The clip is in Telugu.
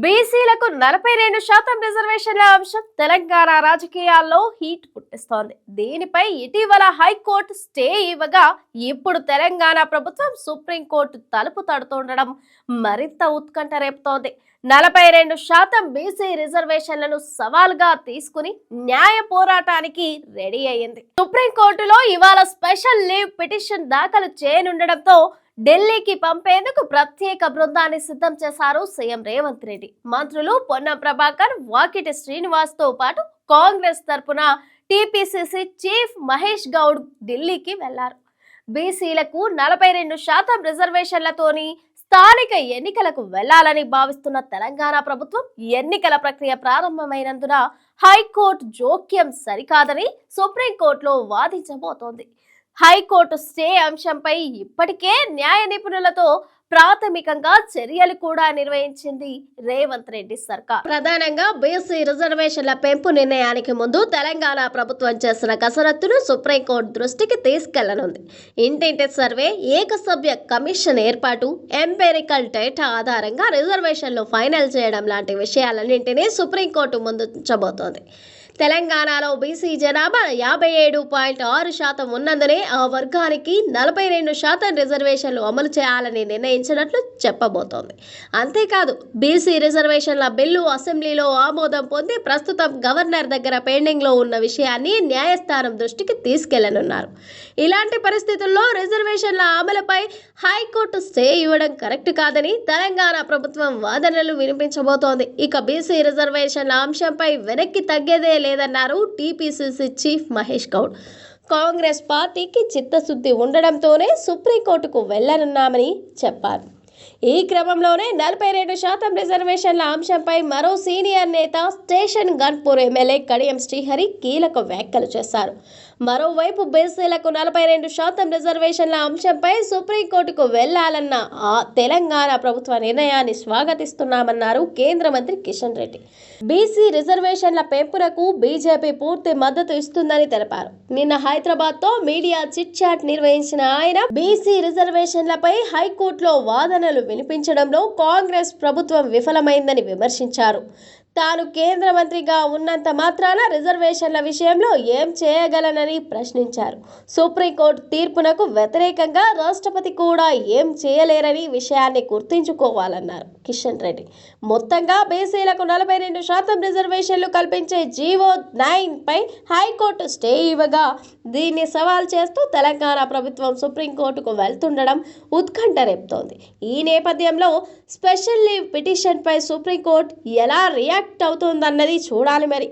బీసీలకు నలభై రెండు శాతం రిజర్వేషన్ల అంశం తెలంగాణ రాజకీయాల్లో హీట్ పుట్టిస్తోంది. దీనిపై ఇటీవల హైకోర్టు స్టే ఇవ్వగా ఇప్పుడు తెలంగాణ ప్రభుత్వం సుప్రీంకోర్టు తలుపు తడుతుండడం మరింత ఉత్కంఠ రేపుతోంది నలభై రెండు శాతం బీసీ రిజర్వేషన్లను సవాల్గా తీసుకుని న్యాయ పోరాటానికి రెడీ అయ్యింది. సుప్రీంకోర్టులో ఇవాళ స్పెషల్ లీవ్ పిటిషన్ దాఖలు చేయనుండడంతో ఢిల్లీకి పంపేందుకు ప్రత్యేక బృందాన్ని సిద్ధం చేశారు సీఎం రేవంత్ రెడ్డి. మంత్రులు పొన్న ప్రభాకర్ వాకిటి శ్రీనివాస్తో పాటు కాంగ్రెస్ తరపున టీపీసీసీ చీఫ్ మహేష్ గౌడ్ ఢిల్లీకి వెళ్ళారు. బీసీలకు నలభై రెండు శాతం రిజర్వేషన్లతోని స్థానిక ఎన్నికలకు వెళ్ళాలని భావిస్తున్న తెలంగాణ ప్రభుత్వం ఎన్నికల ప్రక్రియ ప్రారంభమైనందున హైకోర్టు జోక్యం సరికాదని సుప్రీంకోర్టులో వాదించబోతోంది. హైకోర్టు స్టే అంశంపై ఇప్పటికే న్యాయ నిపుణులతో ప్రాథమికంగా చర్యలు కూడా నిర్వహించింది రేవంత్ రెడ్డి సర్కార్. ప్రధానంగా బీసీ రిజర్వేషన్ల పెంపు నిర్ణయానికి ముందు తెలంగాణ ప్రభుత్వం చేసిన కసరత్తును సుప్రీంకోర్టు దృష్టికి తీసుకెళ్ళనుంది. ఇంటింటి సర్వే ఏకసభ్య కమిషన్ ఏర్పాటు ఎంపెరికల్ డేటా ఆధారంగా రిజర్వేషన్లు ఫైనల్ చేయడం లాంటి విషయాలన్నింటినీ సుప్రీంకోర్టు ముందుంచబోతోంది తెలంగాణలో బీసీ జనాభా యాభై ఏడు పాయింట్ ఆరు శాతం ఉన్నందునే ఆ వర్గానికి నలభై రెండు శాతం రిజర్వేషన్లు అమలు చేయాలని నిర్ణయించినట్లు చెప్పబోతోంది. అంతేకాదు బీసీ రిజర్వేషన్ల బిల్లు అసెంబ్లీలో ఆమోదం పొంది ప్రస్తుతం గవర్నర్ దగ్గర పెండింగ్లో ఉన్న విషయాన్ని న్యాయస్థానం దృష్టికి తీసుకెళ్ళనున్నారు. ఇలాంటి పరిస్థితుల్లో రిజర్వేషన్ల అమలుపై హైకోర్టు స్టే ఇవ్వడం కరెక్ట్ కాదని తెలంగాణ ప్రభుత్వం వాదనలు వినిపించబోతోంది. ఇక బీసీ రిజర్వేషన్ల అంశంపై వెనక్కి తగ్గేదే లేదన్నారు. TPCC chief Mahesh Goud. Congress పార్టీకి చిత్తశుద్ధి ఉండడంతోనే సుప్రీంకోర్టుకు వెళ్ళనున్నామని చెప్పారు. ఈ క్రమంలోనే నలభై రెండు శాతం రిజర్వేషన్ల అంశంపై మరో సీనియర్ నేత స్టేషన్ గన్పూర్ ఎమ్మెల్యే కడియం శ్రీహరి కీలక వ్యాఖ్యలు చేశారు. మరోవైపు బీసీలకు నలభై రెండు శాతం రిజర్వేషన్ల అంశంపై సుప్రీంకోర్టుకు వెళ్ళాలన్న ఆ తెలంగాణ ప్రభుత్వ నిర్ణయాన్ని స్వాగతిస్తున్నామన్నారు కేంద్ర మంత్రి కిషన్ రెడ్డి. బీసీ రిజర్వేషన్ల పెంపునకు బీజేపీ పూర్తి మద్దతు ఇస్తుందని తెలిపారు. నిన్న హైదరాబాద్తో మీడియా చిట్ చాట్ నిర్వహించిన ఆయన బీసీ రిజర్వేషన్లపై హైకోర్టులో వాదనలు వినిపించడంలో కాంగ్రెస్ ప్రభుత్వం విఫలమైందని విమర్శించారు. తాను కేంద్ర మంత్రిగా ఉన్నంత మాత్రాన రిజర్వేషన్ల విషయంలో ఏం చేయగలనని ప్రశ్నించారు. సుప్రీంకోర్టు తీర్పునకు వ్యతిరేకంగా రాష్ట్రపతి కూడా ఏం చేయలేరని విషయాన్ని గుర్తుంచుకోవాలన్నారు. కిషన్ రెడ్డి మొత్తంగా బీసీలకు నలభై రెండు శాతం రిజర్వేషన్లు కల్పించే జీవో నైన్ పై హైకోర్టు స్టే ఇవ్వగా దీన్ని సవాల్ చేస్తూ తెలంగాణ ప్రభుత్వం సుప్రీంకోర్టుకు వెళ్తుండడం ఉత్కంఠ రేపుతోంది. ఈ నేపథ్యంలో స్పెషల్ లీవ్ పిటిషన్పై సుప్రీంకోర్టు ఎలా రియాక్ట్ అవుతుందన్నది చూడాలి మరి.